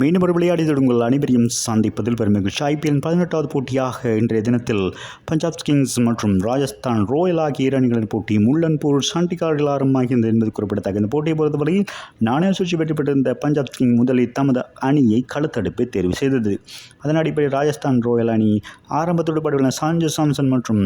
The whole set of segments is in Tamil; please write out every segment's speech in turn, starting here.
மீண்டும் ஒரு விளையாடியதோடு உங்கள் அனைவரையும் சந்திப்பதில் பெரும் மகிழ்ச்சி ஐபிஎல் பதினெட்டாவது போட்டியாக இன்றைய தினத்தில் பஞ்சாப் கிங்ஸ் மற்றும் ராஜஸ்தான் ராயல் ஆகிய இரு அணிகளின் போட்டி முள்ளன்பூர் சண்டிகாரில் ஆரம்பமாகியது என்பது குறிப்பிடத்தக்க இந்த போட்டியை பொறுத்தவரையில் நாணய சூழ்ச்சி வெற்றி பெற்றிருந்த பஞ்சாப் கிங் முதலில் தமது அணியை களத்தடுப்பை தேர்வு செய்தது. அதன் அடிப்படையில் ராஜஸ்தான் ராயல் அணி ஆரம்பத்தோடு படுகிற சாஞ்சு சாம்சன் மற்றும்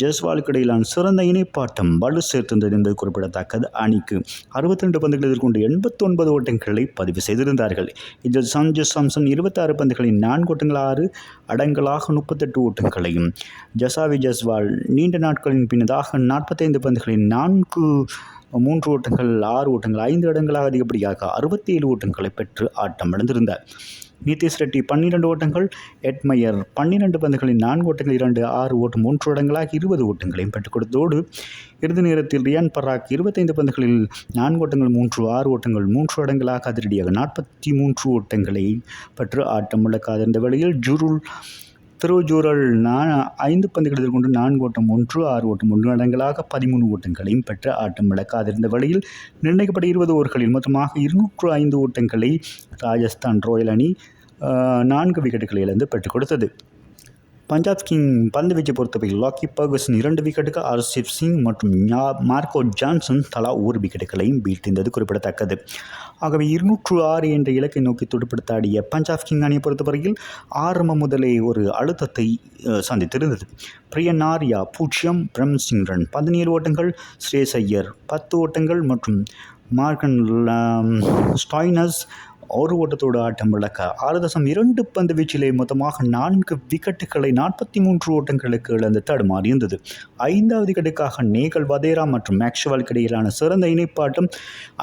ஜெஸ்வாலுக்கு இடையிலான சிறந்த இணைப்பாட்டம் வலு சேர்த்திருந்தது என்பது குறிப்பிடத்தக்கது. அணிக்கு அறுபத்தி ரெண்டு பந்துகள் எதிர்கொண்டு எண்பத்தொன்பது ஓட்டங்களை பதிவு செய்திருந்தார்கள். இதில் சஞ்சு சாம்சன் இருபத்தாறு பந்துகளில் நான்கு ஓட்டங்கள் ஆறு அடங்கலாக முப்பத்தெட்டு ஓட்டங்களையும். ஜசாவி ஜஸ்வால் நீண்ட நாட்களின் பின்னதாக நாற்பத்தைந்து பந்துகளில் நான்கு மூன்று ஓட்டங்கள் ஆறு ஓட்டங்கள் ஐந்து இடங்களாக அதிகப்படியாக அறுபத்தி ஏழு ஓட்டங்களை பெற்று ஆட்டம் இழந்திருந்தார் நிதிஷ் ரெட்டி பன்னிரண்டு ஓட்டங்கள் எட்மையர் பன்னிரண்டு பந்துகளில் நான்கு ஓட்டங்கள் இரண்டு ஆறு ஓட்டம் மூன்று ஓட்டங்களாக இருபது ஓட்டங்களையும் பெற்றுக் கொடுத்தோடு இறுதி நேரத்தில் ரியான் பராக் இருபத்தைந்து பந்துகளில் நான்கு ஓட்டங்கள் மூன்று ஆறு ஓட்டங்கள் மூன்று ஓட்டங்களாக அதிரடியாக நாற்பத்தி மூன்று ஓட்டங்களை பெற்று ஆட்டம் முழக்காதிருந்த வேளையில் ஜுருல் திருஜூரல் நான் ஐந்து பந்துகள் எதிர்கொண்டு நான்கு ஓட்டம் ஒன்று ஆறு ஓட்டம் ஒன்று இடங்களாக பதிமூணு ஓட்டங்களையும் பெற்று ஆட்டம் இழக்காதிருந்த வழியில் நிர்ணயிக்கப்பட்ட இருபது ஓவர்களில் மொத்தமாக இருநூற்று ஐந்து ஓட்டங்களை ராஜஸ்தான் ராயல் அணி நான்கு விக்கெட்டுகளை இழந்து பெற்றுக் கொடுத்தது. பஞ்சாப் கிங் பந்து வீச்சை பொறுத்தவரை லாக்கி பர்கசன் இரண்டு விக்கெட்டுக்கு ஹர்ஷிப் சிங் மற்றும் மார்க்கோ ஜான்சன் தலா ஒரு விக்கெட்டுகளையும் வீழ்த்திருந்தது குறிப்பிடத்தக்கது. ஆகவே இருநூற்று ஆறு என்ற இலக்கை நோக்கி துடுப்படுத்தாடிய பஞ்சாப் கிங் அணியை பொறுத்தவரையில் ஆரம்பம் முதலே ஒரு அழுத்தத்தை சந்தித்திருந்தது. பிரியன் ஆர்யா பூஜ்ஜியம் பிரம் சிங் ரன் பதினேழு ஓட்டங்கள் ஸ்ரேஸ் ஐயர் பத்து ஓட்டங்கள் மற்றும் மார்கன் ஸ்டாய்னஸ் ஒரு ஓட்டத்தோடு ஆட்டம் இழக்க ஆறு தசம் இரண்டு பந்து வீச்சிலே மொத்தமாக நான்கு விக்கெட்டுகளை நாற்பத்தி மூன்று ஓட்டங்களுக்கு இழந்து தடுமாறி இருந்தது. ஐந்தாவது விக்கெட்டுக்காக நேகல் வதேரா மற்றும் மேக்ஷவாலுக்கு இடையிலான சிறந்த இணைப்பாட்டம்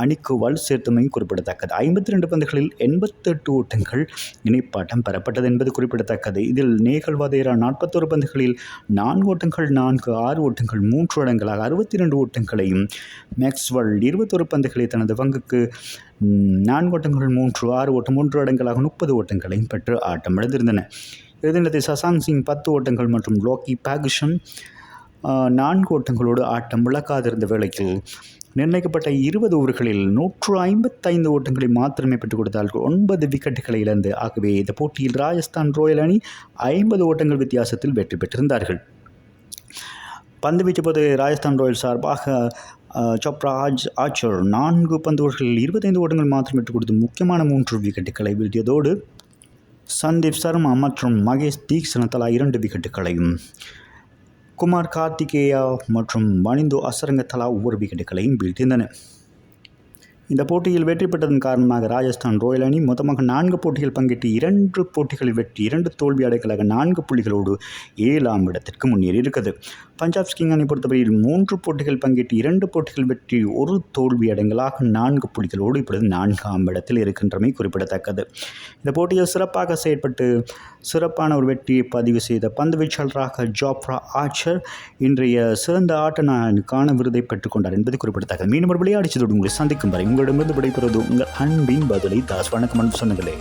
அணிக்கு வல் சேர்த்தமையும் குறிப்பிடத்தக்கது. ஐம்பத்தி ரெண்டு பந்துகளில் எண்பத்தெட்டு ஓட்டங்கள் இணைப்பாட்டம் பெறப்பட்டது என்பது குறிப்பிடத்தக்கது. இதில் நேகல் வதேரா நாற்பத்தோரு பந்துகளில் நான்கு ஓட்டங்கள் நான்கு ஆறு ஓட்டங்கள் மூன்று இடங்களாக அறுபத்தி ரெண்டு ஓட்டங்களையும் மேக்ஸ்வால் இருபத்தொரு பந்துகளை தனது பங்குக்கு நான்கு ஓட்டங்கள் மூன்று ஆறு ஓட்டம் மூன்று இடங்களாக முப்பது ஓட்டங்களையும் பெற்று ஆட்டம் இழந்திருந்தன எதிர்நிலத்தை சசாங் சிங் பத்து ஓட்டங்கள் மற்றும் லோக்கி பாகுஷன் நான்கு ஓட்டங்களோடு ஆட்டம் விளக்காதிருந்த வேளையில் நிர்ணயிக்கப்பட்ட இருபது ஓவர்களில் நூற்று ஐம்பத்தைந்து ஓட்டங்களை மாத்திரமே பெற்றுக் கொடுத்தால் ஒன்பது விக்கெட்டுகளை இழந்து ஆகவே இந்த போட்டியில் ராஜஸ்தான் ராயல் அணி ஐம்பது ஓட்டங்கள் வித்தியாசத்தில் வெற்றி பெற்றிருந்தார்கள். பந்து வீச்சு போது ராஜஸ்தான் ராயல் சார்பாக சோப்ரா ஆஜ் ஆச்சர் நான்கு பந்துகளில் இருபத்தைந்து ஓட்டங்கள் மாத்திரம் பெற்றுக் கொடுத்து முக்கியமான மூன்று விக்கெட்டுகளை வீழ்த்தியதோடு சந்தீப் சர்மா மற்றும் மகேஷ் தீக்ஷண தலா இரண்டு விக்கெட்டுகளையும் குமார் கார்த்திகேயா மற்றும் வனிந்து அசரங்க தலா ஒவ்வொரு விக்கெட்டுகளையும் வீழ்த்தியிருந்தன இந்த போட்டியில் வெற்றி பெற்றதன் காரணமாக ராஜஸ்தான் ராயல் அணி மொத்தமாக நான்கு போட்டிகள் பங்கேற்று இரண்டு போட்டிகளில் வெற்றி இரண்டு தோல்வி அடைக்கலாக நான்கு புள்ளிகளோடு ஏழாம் இடத்திற்கு முன்னேறி இருக்குது பஞ்சாப் கிங் அணி பொறுத்தவரையில் மூன்று போட்டிகள் பங்கேற்று இரண்டு போட்டிகள் வெற்றி ஒரு தோல்வி அடங்கலாக நான்கு புள்ளிகளோடு இப்பொழுது நான்காம் இடத்தில் இருக்கின்றமை குறிப்பிடத்தக்கது. இந்த போட்டியில் சிறப்பாக செயற்பட்டு சிறப்பான ஒரு வெற்றியை பதிவு செய்த பந்து வீச்சாளராக ஜாப்ரா ஆச்சர் இன்றைய சிறந்த ஆட்ட நாயனுக்கான விருதை பெற்றுக்கொண்டார் என்பது குறிப்பிடத்தக்கது. மீண்டும் ஒரு விளையாடிச்சதோடு உங்களை சந்திக்கும் வரை உங்களிடமிருந்து விடைபெறுவது உங்கள் அன்பின் பதிலை தாஸ். வணக்கம் அன்பு சொன்னங்களே